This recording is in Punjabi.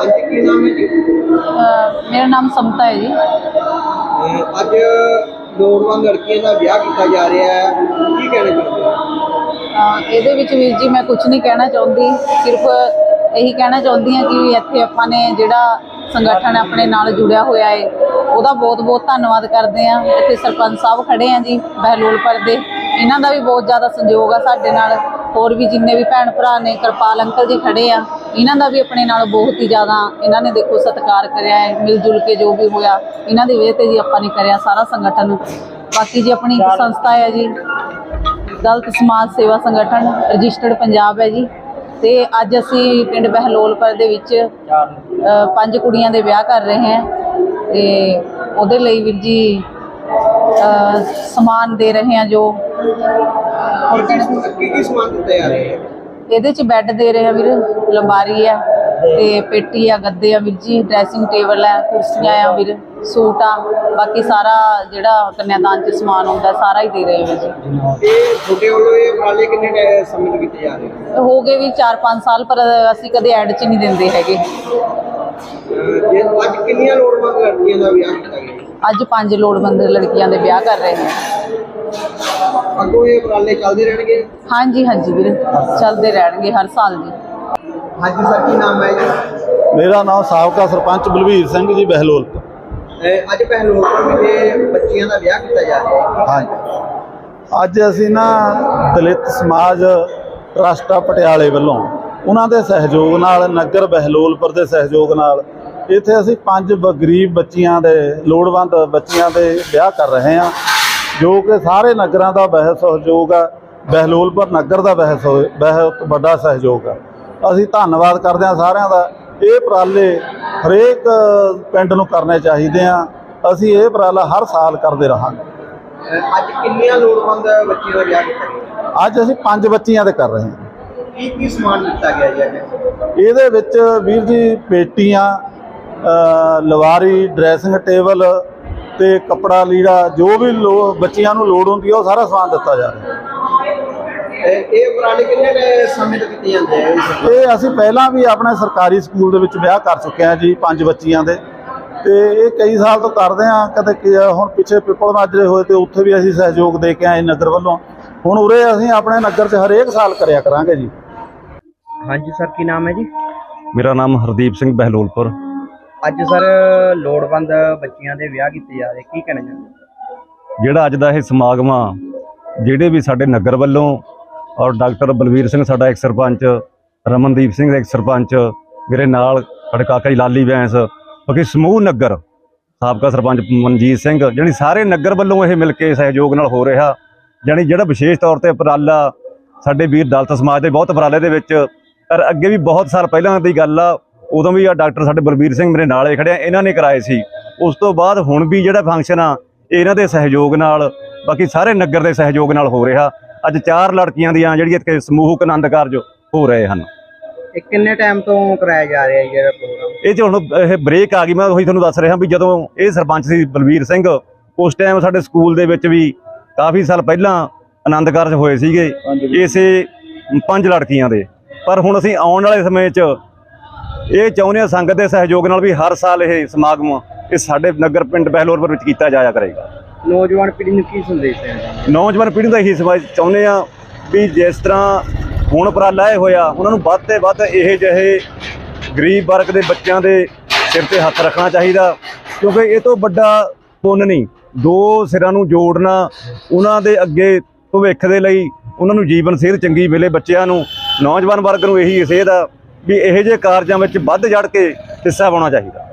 ਹਾਂਜੀ ਕੀ ਨਾਮ ਹੈ ਜੀ? ਅਹ ਮੇਰਾ ਨਾਮ ਸਮਤਾ ਹੈ ਜੀ। ਅਹ ਅੱਜ ਲੋੜਵੰਦ ਲੜਕੀਆਂ ਦਾ ਵਿਆਹ ਕੀਤਾ ਜਾ ਰਿਹਾ ਹੈ। ਕੀ ਕਹਿਣਾ ਚਾਹੁੰਦੇ ਹੋ? ਅਹ ਇਹਦੇ ਵਿੱਚ ਵੀਰ ਜੀ ਮੈਂ ਕੁਝ ਨਹੀਂ ਕਹਿਣਾ ਚਾਹੁੰਦੀ। ਸਿਰਫ ਇਹੀ ਕਹਿਣਾ ਚਾਹੁੰਦੀ ਹਾਂ ਕਿ ਇੱਥੇ ਆਪਾਂ ਨੇ ਜਿਹੜਾ ਸੰਗਠਨ ਆਪਣੇ ਨਾਲ ਜੁੜਿਆ ਹੋਇਆ ਹੈ ਉਹਦਾ ਬਹੁਤ-ਬਹੁਤ ਧੰਨਵਾਦ ਕਰਦੇ ਹਾਂ। ਇੱਥੇ ਸਰਪੰਚ ਸਾਹਿਬ ਖੜੇ ਆ ਜੀ ਬਹਿਲੋਲਪੁਰ ਦੇ ਇਹਨਾਂ ਦਾ ਵੀ ਬਹੁਤ ਜ਼ਿਆਦਾ ਸੰਯੋਗ ਆ ਸਾਡੇ ਨਾਲ। ਹੋਰ ਵੀ ਜਿੰਨੇ ਵੀ ਭੈਣ ਭਰਾ ਨੇ ਕਿਰਪਾਲ ਅੰਕਲ ਜੀ ਖੜੇ ਆ। ਇਹਨਾਂ ਦਾ ਵੀ ਆਪਣੇ ਨਾਲ ਬਹੁਤ ਹੀ ਜ਼ਿਆਦਾ ਇਹਨਾਂ ਨੇ ਦੇਖੋ ਸਤਿਕਾਰ ਕਰਿਆ ਹੈ ਮਿਲ ਜੁਲ ਕੇ ਜੋ ਵੀ ਹੋਇਆ, ਇਹਨਾਂ ਦੀ ਵਜ੍ਹਾ ਤੇ ਜੀ ਆਪਾਂ ਨੇ ਕਰਿਆ ਸਾਰਾ ਸੰਗਠਨ ਬਾਕੀ ਜੀ ਆਪਣੀ ਇੱਕ ਸੰਸਥਾ ਹੈ ਜੀ, ਦਲਤ ਸਮਾਜ ਸੇਵਾ ਸੰਗਠਨ, ਰਜਿਸਟਰਡ ਪੰਜਾਬ ਹੈ ਜੀ। ਤੇ ਅੱਜ ਅਸੀਂ ਪਿੰਡ ਬਹਿਲੋਲਪੁਰ ਦੇ ਵਿੱਚ ਪੰਜ ਕੁੜੀਆਂ ਦੇ ਵਿਆਹ ਕਰ ਰਹੇ ਹਾਂ। ਤੇ ਉਹਦੇ ਲਈ ਵੀਰ ਜੀ ਸਮਾਨ ਦੇ ਰਹੇ ਹਾਂ ਜੋ ਹੋਰ ਕਹਿਣਾ ਕੀ ਸਮਾਨ ਦਿੱਤੇ ਜਾ ਰਹੇ ਹੈ? ਇਹਦੇ ਚ ਬੈੱਡ ਦੇ ਰਹੇ ਆ ਵੀਰ ਲੰਬਾਰੀ ਆ ਤੇ ਪੇਟੀ ਆ ਗੱਦੇ ਆ ਵੀਰ ਜੀ ਡਰੈਸਿੰਗ ਟੇਬਲ ਆ ਕੁਰਸੀਆਂ ਆ ਵੀਰ ਸੂਟ ਆ ਬਾਕੀ ਸਾਰਾ ਜਿਹੜਾ ਕੰਨਿਆਦਾਨ ਚ ਸਮਾਨ ਹੁੰਦਾ ਸਾਰਾ ਹੀ ਦੇ ਰਹੇ ਆ ਵੀਰ ਜੀ। ਇਹ ਛੋਟੇ ਵੱਲੋਂ ਇਹ ਉਪਰਾਲੇ ਕਿੰਨੇ ਸਮੇਂ ਕੀਤੇ ਜਾ ਰਹੇ ਹਨ ਹੋ ਗਏ ਵੀ 4-5 ਸਾਲ ਪਰ ਅਸੀਂ ਕਦੇ ਐਡ 'ਚ ਨਹੀਂ ਦਿੰਦੇ ਹੈਗੇ। ਅਹ ਜੇ ਅੱਜ ਕਿੰਨੀਆਂ ਲੋੜਵੰਦ ਲੜਕੀਆਂ ਦਾ ਵਿਆਹ ਕੀਤਾ ਗਿਆ? ਅੱਜ ਪੰਜ ਲੋੜਵੰਦ ਲੜਕੀਆਂ ਦੇ ਵਿਆਹ ਕਰ ਰਹੇ ਹਾਂ ਅੱਗੋਂ ਇਹ ਉਪਰਾਲੇ ਚੱਲਦੇ ਰਹਿਣਗੇ? ਹਾਂਜੀ ਹਾਂਜੀ ਵੀਰ ਚੱਲਦੇ ਰਹਿਣਗੇ ਹਰ ਸਾਲ ਜੀ। ਹਾਂਜੀ ਸਰ ਕੀ ਨਾਮ ਹੈ ਜੀ? ਮੇਰਾ ਨਾਮ ਸਾਬਕਾ ਸਰਪੰਚ ਬਲਵੀਰ ਸਿੰਘ ਜੀ ਬਹਿਲੋਲ ਅਹ ਅੱਜ ਪਹਿਲੋਂ ਦੇ ਬੱਚੀਆਂ ਦਾ ਵਿਆਹ ਕੀਤਾ ਜਾ ਰਿਹਾ ਹੈ। ਹਾਂ ਅੱਜ ਅਸੀਂ ਨਾ ਦਲਿਤ ਸਮਾਜ ਟਰਸਟ ਆ ਪਟਿਆਲੇ ਵੱਲੋਂ ਉਹਨਾਂ ਦੇ ਸਹਿਯੋਗ ਨਾਲ ਨਗਰ ਬਹਿਲੋਲਪੁਰ ਦੇ ਸਹਿਯੋਗ ਨਾਲ ਇੱਥੇ ਅਸੀਂ ਪੰਜ ਬ- ਗਰੀਬ ਬੱਚੀਆਂ ਦੇ ਲੋੜਵੰਦ ਬੱਚੀਆਂ ਦੇ ਵਿਆਹ ਕਰ ਰਹੇ ਹਾਂ। ਜੋ ਕਿ ਸਾਰੇ ਨਗਰਾਂ ਦਾ ਬਹਿ ਸਹਿਯੋਗ ਆ ਬਹਿਲੋਲਪੁਰ ਨਗਰ ਦਾ ਬਹਿ ਬਹੁਤ ਵੱਡਾ ਸਹਿਯੋਗ ਆ ਅਸੀਂ ਧੰਨਵਾਦ ਕਰਦੇ ਹਾਂ ਸਾਰਿਆਂ ਦਾ। ਇਹ ਉਪਰਾਲੇ ਹਰੇਕ ਪਿੰਡ ਨੂੰ ਕਰਨੇ ਚਾਹੀਦੇ ਆ। ਅਸੀਂ ਇਹ ਉਪਰਾਲਾ ਹਰ ਸਾਲ ਕਰਦੇ ਰਹਾਂਗੇ। ਅੱਜ ਕਿੰਨੀਆਂ ਲੋੜਵੰਦ ਬੱਚੀਆਂ ਦਾ ਵਿਆਹ ਕੀਤਾ ਗਿਆ? ਅੱਜ ਅਸੀਂ ਪੰਜ ਬੱਚੀਆਂ ਦੇ ਕਰ ਰਹੇ ਹਾਂ। ਕੀ ਕੀ ਸਮਾਨ ਦਿੱਤਾ ਗਿਆ ਜੀ ਅੱਜ? ਇਹਦੇ ਵਿੱਚ ਵੀਰ ਜੀ ਪੇਟੀਆਂ ਲਵਾਰੀ ਡਰੈਸਿੰਗ ਟੇਬਲ ਤੇ ਕੱਪੜਾ ਲੀੜਾ ਜੋ ਵੀ ਲੋ- ਬੱਚੀਆਂ ਨੂੰ ਲੋੜ ਹੁੰਦੀ ਹੈ ਉਹ ਸਾਰਾ ਸਮਾਨ ਦਿੱਤਾ ਜਾ ਰਿਹਾ। ਇਹ ਇਹ ਉਪਰਾਲੇ ਕਿੰਨੇ ਸਮੇਂ ਤੋਂ ਕੀਤੇ ਜਾਂਦੇ ਆ? ਇਹ ਅਸੀਂ ਪਹਿਲਾਂ ਵੀ ਆਪਣੇ ਸਰਕਾਰੀ ਸਕੂਲ ਦੇ ਵਿੱਚ ਵਿਆਹ ਕਰ ਚੁੱਕੇ ਹਾਂ ਜੀ ਪੰਜ ਬੱਚੀਆਂ ਦੇ। ਤੇ ਇਹ ਕਈ ਸਾਲ ਤੋਂ ਕਰਦੇ ਹਾਂ ਕਦੇ ਕੀ ਹੁਣ ਪਿੱਛੇ ਪਿੱਪਲ ਮਾਜਰੇ ਹੋਏ ਤੇ ਉੱਥੇ ਵੀ ਅਸੀਂ ਸਹਿਯੋਗ ਦੇ ਕੇ ਆਏ ਨਗਰ ਵੱਲੋਂ। ਹੁਣ ਉਰੇ ਅਸੀਂ ਆਪਣੇ ਨਗਰ 'ਚ ਹਰੇਕ ਸਾਲ ਕਰਿਆ ਕਰਾਂਗੇ ਜੀ। ਹਾਂਜੀ ਸਰ ਕੀ ਨਾਮ ਹੈ ਜੀ? ਮੇਰਾ ਨਾਮ ਹਰਦੀਪ ਸਿੰਘ ਬਹਿਲੋਲਪੁਰ। ਅੱਜ ਸਰ ਲੋੜਵੰਦ ਬੱਚੀਆਂ ਦੇ ਵਿਆਹ ਕੀਤੇ ਜਾ ਰਹੇ, ਕੀ ਕਹਿਣਾ ਚਾਹੁੰਦੇ ਜਿਹੜਾ ਅੱਜ ਦਾ ਇਹ ਸਮਾਗਮ ਆ, ਜਿਹੜੇ ਵੀ ਸਾਡੇ ਨਗਰ ਵੱਲੋਂ ਔਰ ਡਾਕਟਰ ਬਲਵੀਰ ਸਿੰਘ ਸਾਡਾ ਇੱਕ ਸਰਪੰਚ, ਰਮਨਦੀਪ ਸਿੰਘ ਇੱਕ ਸਰਪੰਚ, ਮੇਰੇ ਨਾਲ ਸਾਡੇ ਕਾਕਾ ਜੀ ਲਾਲੀ ਵੈਂਸ ਬਾਕੀ ਸਮੂਹ ਨਗਰ, ਸਾਬਕਾ ਸਰਪੰਚ ਮਨਜੀਤ ਸਿੰਘ ਜਿਹੜੀ ਸਾਰੇ ਨਗਰ ਵੱਲੋਂ ਇਹ ਮਿਲ ਕੇ ਸਹਿਯੋਗ ਨਾਲ ਹੋ ਰਿਹਾ, ਜਾਣੀ ਜਿਹੜਾ ਵਿਸ਼ੇਸ਼ ਤੌਰ ਤੇ ਉਪਰਾਲਾ ਸਾਡੇ ਵੀਰ ਦਲਤ ਸਮਾਜ ਦੇ ਬਹੁਤ ਉਪਰਾਲੇ ਦੇ ਵਿੱਚ, ਪਰ ਅੱਗੇ ਵੀ ਬਹੁਤ ਸਾਲ ਪਹਿਲਾਂ ਦੀ ਗੱਲ ਆ ਉਦੋਂ ਵੀ ਆ ਡਾਕਟਰ ਸਾਡੇ ਬਲਵੀਰ ਸਿੰਘ ਮੇਰੇ ਨਾਲ ਖੜਿਆ ਇਹਨਾਂ ਨੇ ਕਰਾਏ ਸੀ। ਉਸ ਤੋਂ ਬਾਅਦ ਹੁਣ ਵੀ ਜਿਹੜਾ ਫੰਕਸ਼ਨ ਆ ਇਹ ਇਹਨਾਂ ਦੇ ਸਹਿਯੋਗ ਨਾਲ ਬਾਕੀ ਸਾਰੇ ਨਗਰ ਦੇ ਸਹਿਯੋਗ ਨਾਲ ਹੋ ਰਿਹਾ। ਅੱਜ ਚਾਰ ਲੜਕੀਆਂ ਦੀਆਂ ਜਿਹੜੀਆਂ ਇੱਥੇ ਸਮੂਹਕ ਆਨੰਦ ਕਾਰਜ ਹੋ ਰਹੇ ਹਨ। ਇਹ ਕਿੰਨੇ ਟਾਈਮ ਤੋਂ ਕਰਾਇਆ ਜਾ ਰਿਹਾ ਹੈ ਜਿਹੜਾ ਪ੍ਰੋਗਰਾਮ ਇਹ 'ਚ ਹੁਣ ਇਹ ਬ੍ਰੇਕ ਆ ਗਈ ਮੈਂ ਉਹੀ ਤੁਹਾਨੂੰ ਦੱਸ ਰਿਹਾ ਵੀ ਜਦੋਂ ਇਹ ਸਰਪੰਚ ਸੀ ਬਲਵੀਰ ਸਿੰਘ ਉਸ ਟਾਈਮ ਸਾਡੇ ਸਕੂਲ ਦੇ ਵਿੱਚ ਵੀ ਕਾਫੀ ਸਾਲ ਪਹਿਲਾਂ ਆਨੰਦ ਕਾਰਜ ਹੋਏ ਸੀਗੇ ਇਸੇ ਪੰਜ ਲੜਕੀਆਂ ਦੇ। ਪਰ ਹੁਣ ਅਸੀਂ ਆਉਣ ਵਾਲੇ ਸਮੇਂ 'ਚ ਇਹ ਚਾਹੁੰਦੇ ਹਾਂ ਸੰਗਤ ਦੇ ਸਹਿਯੋਗ ਨਾਲ ਵੀ ਹਰ ਸਾਲ ਇਹ ਸਮਾਗਮ ਇਹ ਸਾਡੇ ਨਗਰ ਪਿੰਡ ਬਹਿਲੋਰਪੁਰ ਵਿੱਚ ਕੀਤਾ ਜਾਇਆ ਕਰੇਗਾ। ਨੌਜਵਾਨ ਪੀੜ੍ਹੀ ਨੂੰ ਕੀ ਸੰਦੇਸ਼ ਦੇਣਾ ਨੌਜਵਾਨ ਪੀੜ੍ਹੀ ਦਾ ਇਹੀ ਸਮਾਜ ਚਾਹੁੰਦੇ ਆ ਵੀ ਜਿਸ ਤਰ੍ਹਾਂ ਹੁਣ ਉਪਰਾਲਾ ਇਹ ਹੋਇਆ ਉਹਨਾਂ ਨੂੰ ਵੱਧ ਤੇ ਵੱਧ ਇਹ ਜਿਹੇ ਗਰੀਬ ਵਰਗ ਦੇ ਬੱਚਿਆਂ ਦੇ ਸਿਰ ਤੇ ਹੱਥ ਰੱਖਣਾ ਚਾਹੀਦਾ ਕਿਉਂਕਿ ਇਹ ਤੋਂ ਵੱਡਾ ਪੁੰਨ ਨਹੀਂ। ਦੋ ਸਿਰਾਂ ਨੂੰ ਜੋੜਨਾ ਉਹਨਾਂ ਦੇ ਅੱਗੇ ਭਵਿੱਖ ਦੇ ਲਈ ਉਹਨਾਂ ਨੂੰ ਜੀਵਨ ਸਿਹਤ ਚੰਗੀ ਮਿਲੇ ਬੱਚਿਆਂ ਨੂੰ। ਨੌਜਵਾਨ ਵਰਗ ਨੂੰ ਇਹੀ ਸੇਧ ਆ। ਵੀ ਇਹੋ ਜਿਹੇ ਕਾਰਜਾਂ ਵਿੱਚ ਵੱਧ ਚੜ ਕੇ ਹਿੱਸਾ ਪਾਉਣਾ ਚਾਹੀਦਾ।